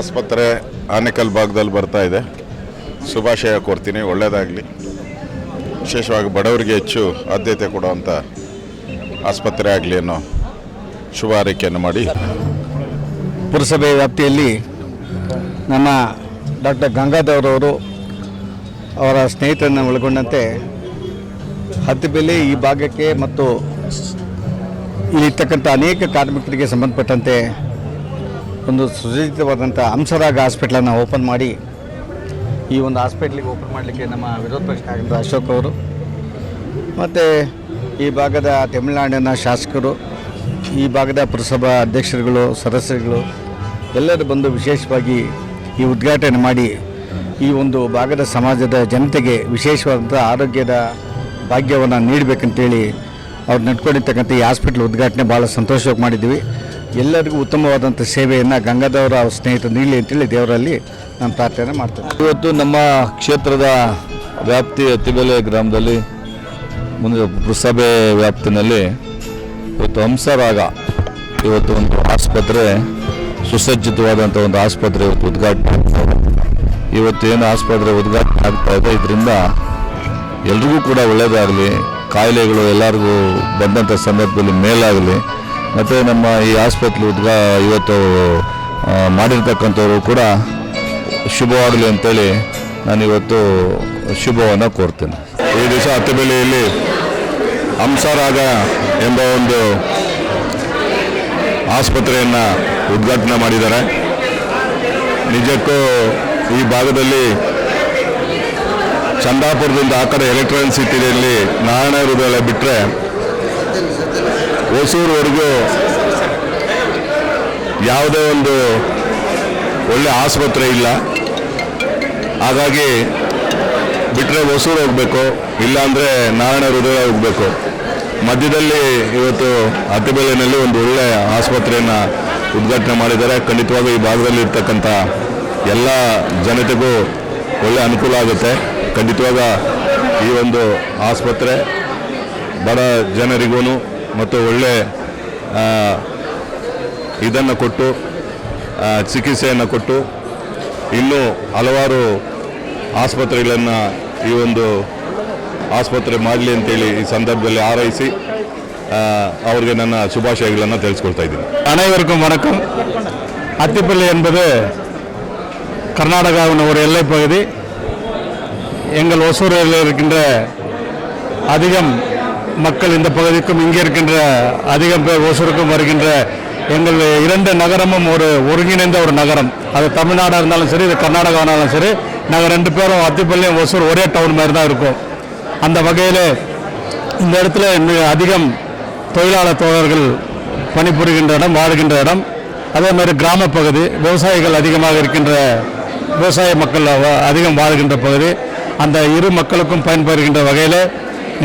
ಆಸ್ಪತ್ರೆ ಆನೇಕಲ್ ಭಾಗದಲ್ಲಿ ಬರ್ತಾ ಇದೆ. ಶುಭಾಶಯ ಕೋರ್ತೀನಿ ಒಳ್ಳೆಯದಾಗಲಿ ವಿಶೇಷವಾಗಿ ಬಡವರಿಗೆ ಹೆಚ್ಚು ಆದ್ಯತೆ ಕೊಡುವಂಥ ಆಸ್ಪತ್ರೆ ಆಗಲಿ ಅನ್ನೋ ಶುಭ ಹಾರೈಕೆಯನ್ನು ಮಾಡಿ. ಪುರಸಭೆ ವ್ಯಾಪ್ತಿಯಲ್ಲಿ ನಮ್ಮ ಡಾಕ್ಟರ್ ಗಂಗಾಧರವರು ಅವರ ಸ್ನೇಹಿತರನ್ನು ಒಳಗೊಂಡಂತೆ ಹತ್ತಿಬೆಲೆ ಈ ಭಾಗಕ್ಕೆ ಮತ್ತು ಇಲ್ಲಿರ್ತಕ್ಕಂಥ ಅನೇಕ ಕಾರ್ಮಿಕರಿಗೆ ಸಂಬಂಧಪಟ್ಟಂತೆ ಒಂದು ಸುಸಜ್ಜಿತವಾದಂಥ ಹಂಸರಾಗ ಹಾಸ್ಪಿಟ್ಲನ್ನು ಓಪನ್ ಮಾಡಿ, ಈ ಒಂದು ಹಾಸ್ಪಿಟ್ಲಿಗೆ ಓಪನ್ ಮಾಡಲಿಕ್ಕೆ ನಮ್ಮ ವಿರೋಧ ಪಕ್ಷ ಆಗಿದ್ದ ಅಶೋಕ್ ಅವರು, ಮತ್ತು ಈ ಭಾಗದ ತಮಿಳುನಾಡಿನ ಶಾಸಕರು, ಈ ಭಾಗದ ಪುರಸಭಾ ಅಧ್ಯಕ್ಷರುಗಳು, ಸದಸ್ಯರುಗಳು, ಎಲ್ಲರೂ ಬಂದು ವಿಶೇಷವಾಗಿ ಈ ಉದ್ಘಾಟನೆ ಮಾಡಿ, ಈ ಒಂದು ಭಾಗದ ಸಮಾಜದ ಜನತೆಗೆ ವಿಶೇಷವಾದಂಥ ಆರೋಗ್ಯದ ಭಾಗ್ಯವನ್ನು ನೀಡಬೇಕಂತೇಳಿ ಅವ್ರು ನಡ್ಕೊಂಡಿರ್ತಕ್ಕಂಥ ಈ ಹಾಸ್ಪಿಟ್ಲ್ ಉದ್ಘಾಟನೆ ಭಾಳ ಸಂತೋಷವಾಗಿ ಮಾಡಿದ್ದೀವಿ. ಎಲ್ಲರಿಗೂ ಉತ್ತಮವಾದಂಥ ಸೇವೆಯನ್ನು ಗಂಗಾಧವರ ಸ್ನೇಹಿತರು ನೀಡಲಿ ಅಂತೇಳಿ ದೇವರಲ್ಲಿ ನಾನು ಪ್ರಾರ್ಥನೆ ಮಾಡ್ತೇನೆ ಇವತ್ತು ನಮ್ಮ ಕ್ಷೇತ್ರದ ವ್ಯಾಪ್ತಿ ಅತಿಬೆಲೆ ಗ್ರಾಮದಲ್ಲಿ ಮುಂದೆ ಪುರಸಭೆ ವ್ಯಾಪ್ತಿನಲ್ಲಿ ಇವತ್ತು ಹಂಸರಾಗ ಇವತ್ತು ಒಂದು ಆಸ್ಪತ್ರೆ, ಸುಸಜ್ಜಿತವಾದಂಥ ಒಂದು ಆಸ್ಪತ್ರೆ ಇವತ್ತು ಉದ್ಘಾಟನೆ. ಇವತ್ತು ಏನು ಆಸ್ಪತ್ರೆ ಉದ್ಘಾಟನೆ ಆಗ್ತಾ ಇದೆ, ಇದರಿಂದ ಎಲ್ರಿಗೂ ಕೂಡ ಒಳ್ಳೆಯದಾಗಲಿ ಕಾಯಿಲೆಗಳು ಎಲ್ಲರಿಗೂ ಬಂದಂಥ ಸಂದರ್ಭದಲ್ಲಿ ಮೇಲಾಗಲಿ ಮತ್ತು ನಮ್ಮ ಈ ಆಸ್ಪತ್ರೆ ಉದ್ಘಾ ಇವತ್ತು ಮಾಡಿರ್ತಕ್ಕಂಥವರು ಕೂಡ ಶುಭವಾಗಲಿ ಅಂತೇಳಿ ನಾನು ಇವತ್ತು ಶುಭವನ್ನು ಕೋರ್ತೇನೆ. ಈ ದಿವಸ ಹತ್ತಿಬೆಲೆಯಲ್ಲಿ ಹಂಸರಾಗ ಎಂಬ ಒಂದು ಆಸ್ಪತ್ರೆಯನ್ನು ಉದ್ಘಾಟನೆ ಮಾಡಿದ್ದಾರೆ. ನಿಜಕ್ಕೂ ಈ ಭಾಗದಲ್ಲಿ ಚಂದಾಪುರದಿಂದ ಆ ಕಡೆ ಎಲೆಕ್ಟ್ರಾನಿಕ್ ಸಿಟಿಯಲ್ಲಿ ನಾರಾಯಣ ಹೃದಯ ಬಿಟ್ಟರೆ ಹೊಸೂರುವರೆಗೂ ಯಾವುದೇ ಒಂದು ಒಳ್ಳೆ ಆಸ್ಪತ್ರೆ ಇಲ್ಲ. ಹಾಗಾಗಿ ಬಿಟ್ಟರೆ ಹೊಸೂರು ಹೋಗಬೇಕು, ಇಲ್ಲಾಂದರೆ ನಾರಾಯಣ ಹೃದಯ ಹೋಗಬೇಕು. ಮಧ್ಯದಲ್ಲಿ ಇವತ್ತು ಅತಿಬೆಲೆಯಲ್ಲಿ ಒಂದು ಒಳ್ಳೆ ಆಸ್ಪತ್ರೆಯನ್ನು ಉದ್ಘಾಟನೆ ಮಾಡಿದ್ದಾರೆ. ಖಂಡಿತವಾಗೂ ಈ ಭಾಗದಲ್ಲಿ ಇರ್ತಕ್ಕಂಥ ಎಲ್ಲ ಜನತೆಗೂ ಒಳ್ಳೆ ಅನುಕೂಲ ಆಗುತ್ತೆ. ಖಂಡಿತವಾಗ ಈ ಒಂದು ಆಸ್ಪತ್ರೆ ಬಡ ಜನರಿಗೂ ಮತ್ತು ಒಳ್ಳೆ ಇದನ್ನು ಕೊಟ್ಟು ಆ, ಚಿಕಿತ್ಸೆಯನ್ನು ಕೊಟ್ಟು ಇನ್ನೂ ಹಲವಾರು ಆಸ್ಪತ್ರೆಗಳನ್ನು ಈ ಒಂದು ಆಸ್ಪತ್ರೆ ಮಾಡಲಿ ಅಂತೇಳಿ ಈ ಸಂದರ್ಭದಲ್ಲಿ ಹಾರೈಸಿ ಆ, ಅವ್ರಿಗೆ ನನ್ನ ಶುಭಾಶಯಗಳನ್ನು ತಿಳಿಸ್ಕೊಳ್ತಾ ಇದ್ದೀನಿ அனைவருக்கும் வணக்கம் அத்திப்பள்ளி என்பது கர்நாடகாவின் ஒரு எல்லைப் பகுதி எங்கள் ஒசூரில் இருக்கின்ற அதிகம் மக்கள் இந்த பகுதிக்கும் இங்கே இருக்கின்ற அதிகம் பேர் ஒசூருக்கும் வருகின்ற எங்கள் இரண்டு நகரமும் ஒரு ஒருங்கிணைந்த ஒரு நகரம். அது தமிழ்நாடாக இருந்தாலும் சரி இது கர்நாடகா இருந்தாலும் சரி நாங்கள் ரெண்டு பேரும் அத்திப்பள்ளியும் ஒசூர் ஒரே டவுன் மாதிரி தான் இருக்கோம். அந்த வகையில் இந்த இடத்துல மிக அதிகம் தொழிலாளர் தோழர்கள் பணிபுரிகின்ற இடம் வாழ்கின்ற இடம். அதே மாதிரி கிராம பகுதி விவசாயிகள் அதிகமாக இருக்கின்ற விவசாய மக்கள் அதிகம் வாழ்கின்ற பகுதி. அந்த இரு மக்களுக்கும் பயன்பெறுகின்ற வகையில்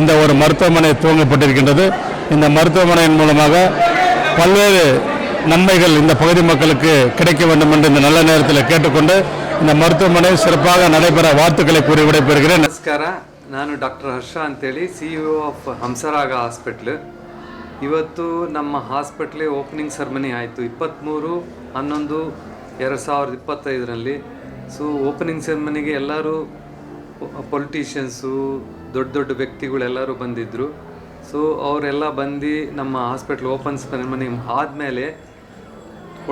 இந்த ஒரு மருத்துவமனை துவங்கப்பட்டிருக்கின்றது இந்த மருத்துவமனையின் மூலமாக பல்வேறு நன்மைகள் இந்த பகுதி மக்களுக்கு கிடைக்க வேண்டும் என்று இந்த நல்ல நேரத்தில் கேட்டுக்கொண்டு இந்த மருத்துவமனை சிறப்பாக நடைபெற வாழ்த்துக்களை கூறி விடைபெறுகிறேன் ನಮಸ್ಕಾರ ನಾನು ಡಾಕ್ಟರ್ ಹರ್ಷ ಅಂತೇಳಿ C E of Hamsaraga hospital ಇವತ್ತು ನಮ್ಮ ಹಾಸ್ಪಿಟ್ಲಿ ಓಪನಿಂಗ್ ಸೆರ್ಮನಿ ಆಯಿತು ಇಪ್ಪತ್ತ್ಮೂರು ಹನ್ನೊಂದು ಎರಡು ಸಾವಿರದ ಇಪ್ಪತ್ತೈದರಲ್ಲಿ ಸೊ ಓಪನಿಂಗ್ ಸೆರ್ಮನಿಗೆ ಎಲ್ಲರೂ ಪೊಲಿಟಿಷಿಯನ್ಸು ದೊಡ್ಡ ದೊಡ್ಡ ವ್ಯಕ್ತಿಗಳೆಲ್ಲರೂ ಬಂದಿದ್ದರು ಸೊ ಅವರೆಲ್ಲ ಬಂದು ನಮ್ಮ ಹಾಸ್ಪಿಟ್ಲ್ ಓಪನ್ ಮನೆ ಆದಮೇಲೆ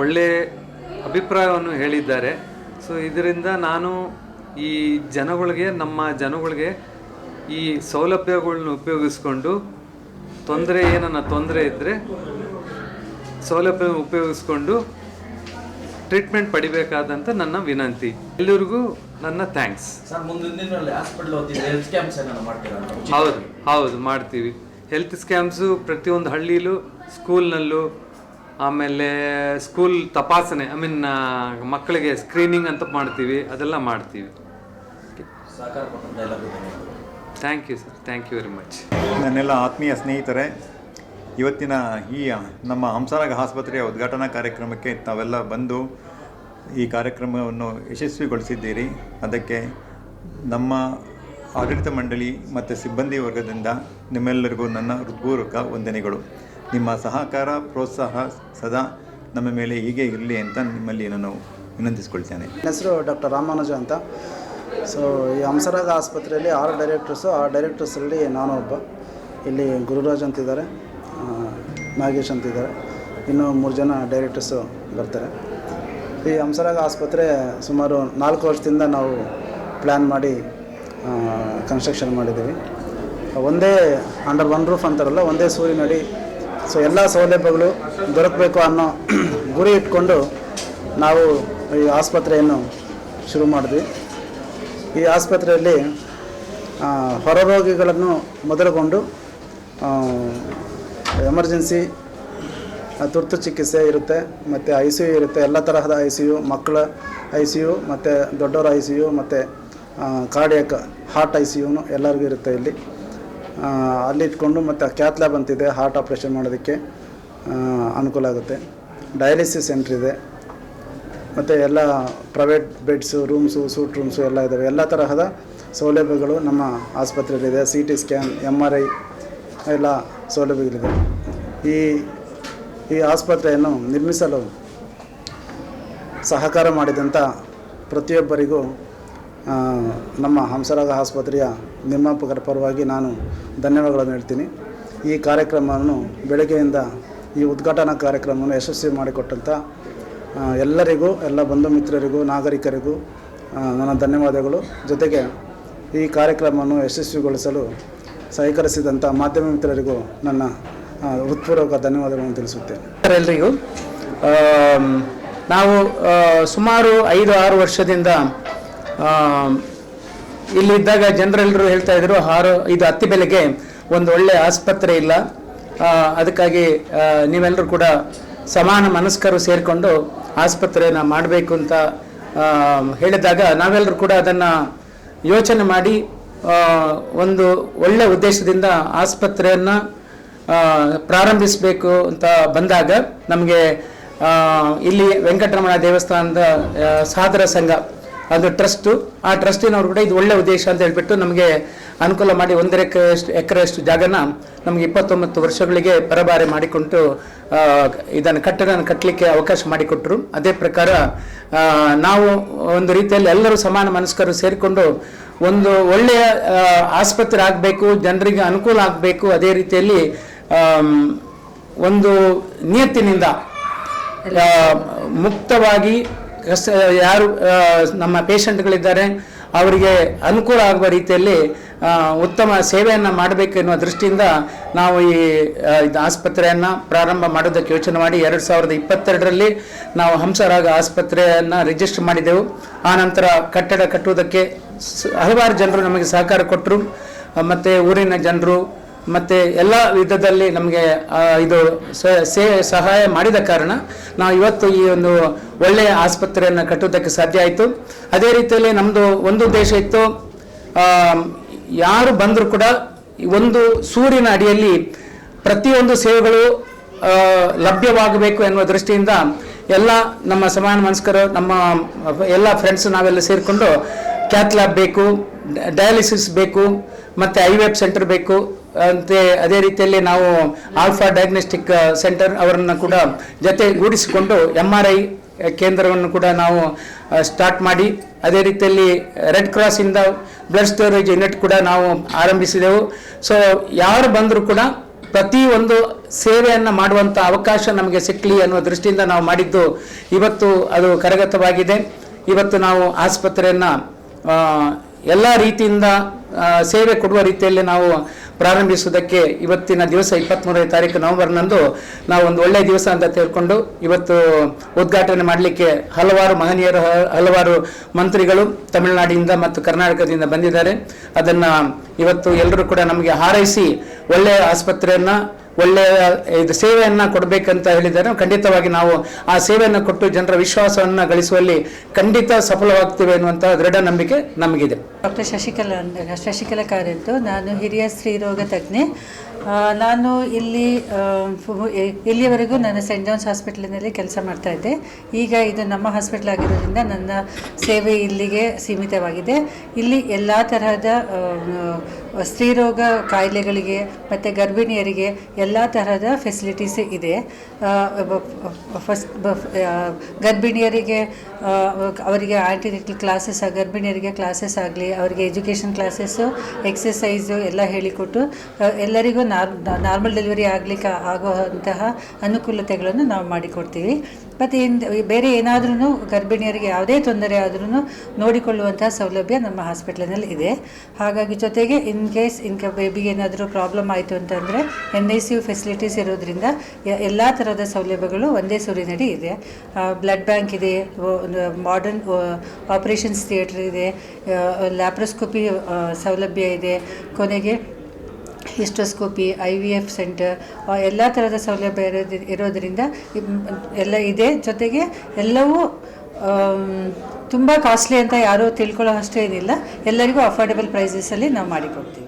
ಒಳ್ಳೆ ಅಭಿಪ್ರಾಯವನ್ನು ಹೇಳಿದ್ದಾರೆ. ಸೊ ಇದರಿಂದ ನಾನು ಈ ಜನಗಳಿಗೆ, ನಮ್ಮ ಜನಗಳಿಗೆ ಈ ಸೌಲಭ್ಯಗಳನ್ನ ಉಪಯೋಗಿಸ್ಕೊಂಡು ತೊಂದರೆ ಏನನ್ನ ತೊಂದರೆ ಇದ್ದರೆ ಸೌಲಭ್ಯ ಉಪಯೋಗಿಸ್ಕೊಂಡು ಟ್ರೀಟ್ಮೆಂಟ್ ಪಡಿಬೇಕಾದಂತ ನನ್ನ ವಿನಂತಿ. ಎಲ್ಲರಿಗೂ ನನ್ನ ಥ್ಯಾಂಕ್ಸ್ ಸರ್ ಮುಂದಿನ ದಿನಗಳಲ್ಲಿ ಹಾಸ್ಪಿಟಲ್ ಓದ್ತಿದ್ರೆ ಹೆಲ್ತ್ ಕ್ಯಾಂಪ್ಸ್ ಏನಾದ್ರು ಮಾಡ್ತೀರಾ? ಹೌದು ಹೌದು ಮಾಡ್ತೀವಿ. ಹೆಲ್ತ್ ಸ್ಕ್ಯಾಮ್ಸು ಪ್ರತಿಯೊಂದು ಹಳ್ಳಿಲೂ ಸ್ಕೂಲ್ನಲ್ಲೂ ಆಮೇಲೆ ಸ್ಕೂಲ್ ತಪಾಸಣೆ ಐ ಮೀನ್ ಮಕ್ಕಳಿಗೆ ಸ್ಕ್ರೀನಿಂಗ್ ಅಂತ ಮಾಡ್ತೀವಿ ಅದೆಲ್ಲ ಮಾಡ್ತೀವಿ. Thank you sir thank you very much ನನ್ನೆಲ್ಲ ಆತ್ಮೀಯ ಸ್ನೇಹಿತರೆ ಇವತ್ತಿನ ಈ ನಮ್ಮ ಹಂಸರಾಗ ಆಸ್ಪತ್ರೆಯ ಉದ್ಘಾಟನಾ ಕಾರ್ಯಕ್ರಮಕ್ಕೆ ತಾವೆಲ್ಲ ಬಂದು ಈ ಕಾರ್ಯಕ್ರಮವನ್ನು ಯಶಸ್ವಿಗೊಳಿಸಿದ್ದೀರಿ. ಅದಕ್ಕೆ ನಮ್ಮ ಆಡಳಿತ ಮಂಡಳಿ ಮತ್ತು ಸಿಬ್ಬಂದಿ ವರ್ಗದಿಂದ ನಿಮ್ಮೆಲ್ಲರಿಗೂ ನನ್ನ ಹೃತ್ಪೂರ್ವಕ ವಂದನೆಗಳು. ನಿಮ್ಮ ಸಹಕಾರ, ಪ್ರೋತ್ಸಾಹ ಸದಾ ನಮ್ಮ ಮೇಲೆ ಹೀಗೆ ಇರಲಿ ಅಂತ ನಿಮ್ಮಲ್ಲಿ ನಾನು ವಿನಂತಿಸ್ಕೊಳ್ತೇನೆ. ನನ್ನ ಹೆಸರು ಡಾಕ್ಟರ್ ರಾಮಾನುಜ ಅಂತ. ಸೊ ಈ ಹಂಸರಾಗ ಆಸ್ಪತ್ರೆಯಲ್ಲಿ ಆರು ಡೈರೆಕ್ಟರ್ಸು ಆ ಡೈರೆಕ್ಟರ್ಸಲ್ಲಿ ನಾನು ಒಬ್ಬ ಇಲ್ಲಿ ಗುರುರಾಜ್ ಅಂತಿದ್ದಾರೆ. ನಾಗೇಶ್ ಅಂತಿದ್ದಾರೆ ಇನ್ನೂ ಮೂರು ಜನ ಡೈರೆಕ್ಟರ್ಸು ಬರ್ತಾರೆ. ಈ ಹಂಸರಾಗ ಆಸ್ಪತ್ರೆ ಸುಮಾರು ನಾಲ್ಕು ವರ್ಷದಿಂದ ನಾವು ಪ್ಲ್ಯಾನ್ ಮಾಡಿ ಕನ್ಸ್ಟ್ರಕ್ಷನ್ ಮಾಡಿದ್ದೀವಿ. ಒಂದೇ ಅಂಡರ್ ಒನ್ ರೂಫ್ ಅಂತಾರಲ್ಲ, ಒಂದೇ ಸೂರಿನಡಿ. ಸೊ ಎಲ್ಲ ಸೌಲಭ್ಯಗಳು ದೊರಕಬೇಕು ಅನ್ನೋ ಗುರಿ ಇಟ್ಕೊಂಡು ನಾವು ಈ ಆಸ್ಪತ್ರೆಯನ್ನು ಶುರು ಮಾಡಿದ್ವಿ. ಈ ಆಸ್ಪತ್ರೆಯಲ್ಲಿ ಹೊರ ಹೊರರೋಗಿಗಳನ್ನು ಮೊದಲುಗೊಂಡು ಎಮರ್ಜೆನ್ಸಿ, ತುರ್ತು ಚಿಕಿತ್ಸೆ ಇರುತ್ತೆ, ಮತ್ತು ಐ ಸಿ ಯು ಇರುತ್ತೆ, ಎಲ್ಲ ತರಹದ ಐ ಸಿ ಯು, ಮಕ್ಕಳ ಐ ಸಿ ಯು, ಮತ್ತು ದೊಡ್ಡವರ ಐ ಸಿ ಯು, ಮತ್ತು ಕಾರ್ಡಿಯಕ್ ಹಾರ್ಟ್ ಐ ಸಿ ಯುನು ಎಲ್ಲರಿಗೂ ಇರುತ್ತೆ ಇಲ್ಲಿ. ಅಲ್ಲಿ ಇಟ್ಕೊಂಡು ಮತ್ತು ಕ್ಯಾತ್ ಲ್ಯಾಬ್ ಅಂತಿದೆ ಹಾರ್ಟ್ ಆಪ್ರೇಷನ್ ಮಾಡೋದಕ್ಕೆ ಅನುಕೂಲ ಆಗುತ್ತೆ. ಡಯಾಲಿಸಿಸ್ ಸೆಂಟ್ರ್ ಇದೆ. ಮತ್ತು ಎಲ್ಲ private beds rooms suite rooms ಎಲ್ಲ ಇದ್ದಾವೆ ಎಲ್ಲ ತರಹದ ಸೌಲಭ್ಯಗಳು ನಮ್ಮ ಆಸ್ಪತ್ರೆಯಲ್ಲಿದೆ C T scan M R I ಎಲ್ಲ ಸೌಲಭ್ಯಗಳಿದೆ. ಈ ಈ ಆಸ್ಪತ್ರೆಯನ್ನು ನಿರ್ಮಿಸಲು ಸಹಕಾರ ಮಾಡಿದಂಥ ಪ್ರತಿಯೊಬ್ಬರಿಗೂ ನಮ್ಮ ಹಂಸರಾಗ ಆಸ್ಪತ್ರೆಯ ನಿರ್ಮಾಪಕರ ಪರವಾಗಿ ನಾನು ಧನ್ಯವಾದಗಳನ್ನು ಹೇಳ್ತೀನಿ. ಈ ಕಾರ್ಯಕ್ರಮವನ್ನು ಬೆಳಗ್ಗೆಯಿಂದ, ಈ ಉದ್ಘಾಟನಾ ಕಾರ್ಯಕ್ರಮವನ್ನು ಯಶಸ್ವಿ ಮಾಡಿಕೊಟ್ಟಂಥ ಎಲ್ಲರಿಗೂ, ಎಲ್ಲ ಬಂಧು ಮಿತ್ರರಿಗೂ, ನಾಗರಿಕರಿಗೂ ನನ್ನ ಧನ್ಯವಾದಗಳು. ಜೊತೆಗೆ ಈ ಕಾರ್ಯಕ್ರಮವನ್ನು ಯಶಸ್ವಿಗೊಳಿಸಲು ಸಹಕರಿಸಿದಂಥ ಮಾಧ್ಯಮ ಮಿತ್ರರಿಗೂ ನನ್ನ ಹೃತ್ಪೂರ್ವಕ ಧನ್ಯವಾದಗಳನ್ನು ತಿಳಿಸುತ್ತೇನೆ. ಎಲ್ರಿಗೂ ಆಮ್, ನಾವು ಸುಮಾರು ಐದು ಆರು ವರ್ಷದಿಂದ ಇಲ್ಲಿದ್ದಾಗ ಜನರೆಲ್ಲರೂ ಹೇಳ್ತಾ ಇದ್ರು ಆರು ಇದು ಹತ್ತಿ ಬೆಲೆಗೆ ಒಂದು ಒಳ್ಳೆ ಆಸ್ಪತ್ರೆ ಇಲ್ಲ. ಅದಕ್ಕಾಗಿ ನೀವೆಲ್ಲರೂ ಕೂಡ ಸಮಾನ ಮನಸ್ಕರು ಸೇರಿಕೊಂಡು ಆಸ್ಪತ್ರೆಯನ್ನು ಮಾಡಬೇಕು ಅಂತ ಹೇಳಿದಾಗ ನಾವೆಲ್ಲರೂ ಕೂಡ ಅದನ್ನು ಯೋಚನೆ ಮಾಡಿ ಒಂದು ಒಳ್ಳೆ ಉದ್ದೇಶದಿಂದ ಆಸ್ಪತ್ರೆಯನ್ನು ಪ್ರಾರಂಭಿಸಬೇಕು ಅಂತ ಬಂದಾಗ ನಮಗೆ ಇಲ್ಲಿ ವೆಂಕಟರಮಣ ದೇವಸ್ಥಾನದ ಸಾಧರ ಸಂಘ, ಅದು ಟ್ರಸ್ಟು. ಆ ಟ್ರಸ್ಟಿನವ್ರು ಕೂಡ ಇದು ಒಳ್ಳೆ ಉದ್ದೇಶ ಅಂತ ಹೇಳ್ಬಿಟ್ಟು ನಮಗೆ ಅನುಕೂಲ ಮಾಡಿ ಒಂದರ ಎಕರೆಯಷ್ಟು ಜಾಗನ ನಮಗೆ ಇಪ್ಪತ್ತೊಂಬತ್ತು ವರ್ಷಗಳಿಗೆ ಪರಭಾರೆ ಮಾಡಿಕೊಂಡು ಇದನ್ನು ಕಟ್ಟಡ ಕಟ್ಟಲಿಕ್ಕೆ ಅವಕಾಶ ಮಾಡಿಕೊಟ್ಟರು ಅದೇ ಪ್ರಕಾರ ನಾವು ಒಂದು ರೀತಿಯಲ್ಲಿ ಎಲ್ಲರೂ ಸಮಾನ ಮನಸ್ಕರು ಸೇರಿಕೊಂಡು ಒಂದು ಒಳ್ಳೆಯ ಆಸ್ಪತ್ರೆ ಆಗಬೇಕು ಜನರಿಗೆ ಅನುಕೂಲ ಆಗಬೇಕು, ಅದೇ ರೀತಿಯಲ್ಲಿ ಒಂದು ನಿಯತ್ತಿನಿಂದ ಮುಕ್ತವಾಗಿ ಯಾರು ನಮ್ಮ ಪೇಷಂಟ್ಗಳಿದ್ದಾರೆ ಅವರಿಗೆ ಅನುಕೂಲ ಆಗುವ ರೀತಿಯಲ್ಲಿ ಉತ್ತಮ ಸೇವೆಯನ್ನು ಮಾಡಬೇಕು ಎನ್ನುವ ದೃಷ್ಟಿಯಿಂದ ನಾವು ಈ ಆ, ಆಸ್ಪತ್ರೆಯನ್ನು ಪ್ರಾರಂಭ ಮಾಡೋದಕ್ಕೆ ಯೋಚನೆ ಮಾಡಿ ಎರಡು ಸಾವಿರದ ಇಪ್ಪತ್ತೆರಡರಲ್ಲಿ ನಾವು ಹಂಸರಾಗ ಆಸ್ಪತ್ರೆಯನ್ನು ರಿಜಿಸ್ಟರ್ ಮಾಡಿದೆವು. ಆನಂತರ ಕಟ್ಟಡ ಕಟ್ಟುವುದಕ್ಕೆ ಹಲವಾರು ಜನರು ನಮಗೆ ಸಹಕಾರ ಕೊಟ್ಟರು ಮತ್ತು ಊರಿನ ಜನರು ಮತ್ತು ಎಲ್ಲ ವಿಧದಲ್ಲಿ ನಮಗೆ ಇದು ಸ- ಸಹಾಯ ಮಾಡಿದ ಕಾರಣ ನಾವು ಇವತ್ತು ಈ ಒಂದು ಒಳ್ಳೆಯ ಆಸ್ಪತ್ರೆಯನ್ನು ಕಟ್ಟುವುದಕ್ಕೆ ಸಾಧ್ಯ ಆಯಿತು. ಅದೇ ರೀತಿಯಲ್ಲಿ ನಮ್ಮದು ಒಂದು ಉದ್ದೇಶ ಇತ್ತು. ಆ, ಯಾರು ಬಂದರೂ ಕೂಡ ಒಂದು ಸೂರ್ಯನ ಅಡಿಯಲ್ಲಿ ಪ್ರತಿಯೊಂದು ಸೇವೆಗಳು ಲಭ್ಯವಾಗಬೇಕು ಎನ್ನುವ ದೃಷ್ಟಿಯಿಂದ ಎಲ್ಲ ನಮ್ಮ ಸಮಾನ ಮನಸ್ಕರು, ನಮ್ಮ, ಎಲ್ಲ ಫ್ರೆಂಡ್ಸ್ ನಾವೆಲ್ಲ ಸೇರಿಕೊಂಡು ಕ್ಯಾತ್ ಲ್ಯಾಬ್ ಬೇಕು ಡಯಾಲಿಸಿಸ್ ಬೇಕು, ಮತ್ತು ಐ ವೆಬ್ ಸೆಂಟರ್ ಬೇಕು. ಅಂತೆ ಅದೇ ರೀತಿಯಲ್ಲಿ ನಾವು ಆಲ್ಫಾ ಡಯಾಗ್ನೋಸ್ಟಿಕ್ ಸೆಂಟರ್ ಅವರನ್ನು ಕೂಡ ಜೊತೆಗೂಡಿಸಿಕೊಂಡು ಎಂ ಆರ್ ಐ ಕೇಂದ್ರವನ್ನು ಕೂಡ ನಾವು ಸ್ಟಾರ್ಟ್ ಮಾಡಿ, ಅದೇ ರೀತಿಯಲ್ಲಿ ರೆಡ್ ಕ್ರಾಸಿಂದ ಬ್ಲಡ್ ಸ್ಟೋರೇಜ್ ಯೂನಿಟ್ ಕೂಡ ನಾವು ಆರಂಭಿಸಿದೆವು. ಸೊ ಯಾರು ಬಂದರೂ ಕೂಡ ಪ್ರತಿ ಒಂದು ಸೇವೆಯನ್ನು ಮಾಡುವಂಥ ಅವಕಾಶ ನಮಗೆ ಸಿಕ್ಕಲಿ ಅನ್ನುವ ದೃಷ್ಟಿಯಿಂದ ನಾವು ಮಾಡಿದ್ದು ಇವತ್ತು ಅದು ಕರಗತವಾಗಿದೆ. ಇವತ್ತು ನಾವು ಆಸ್ಪತ್ರೆಯನ್ನು ಎಲ್ಲ ರೀತಿಯಿಂದ ಸೇವೆ ಕೊಡುವ ರೀತಿಯಲ್ಲಿ ನಾವು ಪ್ರಾರಂಭಿಸುವುದಕ್ಕೆ ಇವತ್ತಿನ ದಿವಸ ಇಪ್ಪತ್ತ್ಮೂರನೇ ತಾರೀಕು ನವೆಂಬರ್ನಂದು ನಾವು ಒಂದು ಒಳ್ಳೆಯ ದಿವಸ ಅಂತ ತಿಳ್ಕೊಂಡು ಇವತ್ತು ಉದ್ಘಾಟನೆ ಮಾಡಲಿಕ್ಕೆ ಹಲವಾರು ಮಹನೀಯರು, ಹಲವಾರು ಮಂತ್ರಿಗಳು ತಮಿಳುನಾಡಿನಿಂದ ಮತ್ತು ಕರ್ನಾಟಕದಿಂದ ಬಂದಿದ್ದಾರೆ. ಅದನ್ನು ಇವತ್ತು ಎಲ್ಲರೂ ಕೂಡ ನಮಗೆ ಹಾರೈಸಿ ಒಳ್ಳೆಯ ಆಸ್ಪತ್ರೆಯನ್ನು ಒಳ್ಳೆಯ ಇದು ಸೇವೆಯನ್ನು ಕೊಡಬೇಕಂತ ಹೇಳಿದರೆ ಖಂಡಿತವಾಗಿ ನಾವು ಆ ಸೇವೆಯನ್ನು ಕೊಟ್ಟು ಜನರ ವಿಶ್ವಾಸವನ್ನು ಗಳಿಸುವಲ್ಲಿ ಖಂಡಿತ ಸಫಲವಾಗ್ತೇವೆ ಎನ್ನುವಂಥ ದೃಢ ನಂಬಿಕೆ ನಮಗಿದೆ. ಡಾಕ್ಟರ್ ಶಶಿಕಲಾ ಶಶಿಕಲಾ ಕಾರಂತು. ನಾನು ಹಿರಿಯ ಸ್ತ್ರೀರೋಗ ತಜ್ಞೆ. ಆ, ನಾನು ಇಲ್ಲಿ ಇಲ್ಲಿವರೆಗೂ ನಾನು ಸೆಂಟ್ ಜಾನ್ಸ್ ಹಾಸ್ಪಿಟ್ಲಿನಲ್ಲಿ ಕೆಲಸ ಮಾಡ್ತಾ ಇದ್ದೆ. ಈಗ ಇದು ನಮ್ಮ ಹಾಸ್ಪಿಟ್ಲ್ ಆಗಿರೋದ್ರಿಂದ ನನ್ನ ಸೇವೆ ಇಲ್ಲಿಗೆ ಸೀಮಿತವಾಗಿದೆ. ಇಲ್ಲಿ ಎಲ್ಲ ತರಹದ ಸ್ತ್ರೀರೋಗ ಕಾಯಿಲೆಗಳಿಗೆ ಮತ್ತು ಗರ್ಭಿಣಿಯರಿಗೆ ಎಲ್ಲ ತರಹದ ಫೆಸಿಲಿಟೀಸ್ ಇದೆ. ಫಸ್ಟ್ ಗರ್ಭಿಣಿಯರಿಗೆ ಅವರಿಗೆ ಆ್ಯಂಟಿನೆಟಲ್ ಕ್ಲಾಸಸ್ ಗರ್ಭಿಣಿಯರಿಗೆ ಕ್ಲಾಸಸ್ ಆಗಲಿ, ಅವರಿಗೆ ಎಜುಕೇಷನ್ ಕ್ಲಾಸಸ್ಸು ಎಕ್ಸಸೈಸು ಎಲ್ಲ ಹೇಳಿಕೊಟ್ಟು ಎಲ್ಲರಿಗೂ ನಾರ್ ನಾರ್ಮಲ್ ಡೆಲಿವರಿ ಆಗಲಿಕ್ಕೆ ಆಗುವಂತಹ ಅನುಕೂಲತೆಗಳನ್ನು ನಾವು ಮಾಡಿಕೊಡ್ತೀವಿ. ಮತ್ತು ಇನ್ನು ಬೇರೆ ಏನಾದ್ರೂ ಗರ್ಭಿಣಿಯರಿಗೆ ಯಾವುದೇ ತೊಂದರೆ ಆದ್ರೂ ನೋಡಿಕೊಳ್ಳುವಂತಹ ಸೌಲಭ್ಯ ನಮ್ಮ ಹಾಸ್ಪಿಟ್ಲಿನಲ್ಲಿ ಇದೆ. ಹಾಗಾಗಿ ಜೊತೆಗೆ ಇನ್ ಕೇಸ್ ಇನ್ ಬೇಬಿಗೆ ಏನಾದರೂ ಪ್ರಾಬ್ಲಮ್ ಆಯಿತು ಅಂತಂದರೆ N I C U facilities ಇರೋದ್ರಿಂದ ಎಲ್ಲ ಥರದ ಸೌಲಭ್ಯಗಳು ಒಂದೇ ಸೂರಿನಡಿ ಇದೆ. ಬ್ಲಡ್ ಬ್ಯಾಂಕ್ ಇದೆ ಮಾಡರ್ನ್ ಆಪರೇಷನ್ಸ್ ಥಿಯೇಟ್ರ್ ಇದೆ ಲ್ಯಾಪ್ರೋಸ್ಕೋಪಿ ಸೌಲಭ್ಯ ಇದೆ. ಕೊನೆಗೆ hysteroscopy I V F centre ಎಲ್ಲ ಥರದ ಸೌಲಭ್ಯ ಇರೋದಿ, ಇರೋದರಿಂದ ಎಲ್ಲ ಇದೆ. ಜೊತೆಗೆ ಎಲ್ಲವೂ ತುಂಬ ಕಾಸ್ಟ್ಲಿ ಅಂತ ಯಾರೂ ತಿಳ್ಕೊಳ್ಳೋ ಅಷ್ಟೇ ಏನಿಲ್ಲ. ಎಲ್ಲರಿಗೂ ಅಫೋರ್ಡೆಬಲ್ ಪ್ರೈಸಸಲ್ಲಿ ನಾವು ಮಾಡಿಕೊಡ್ತೀವಿ.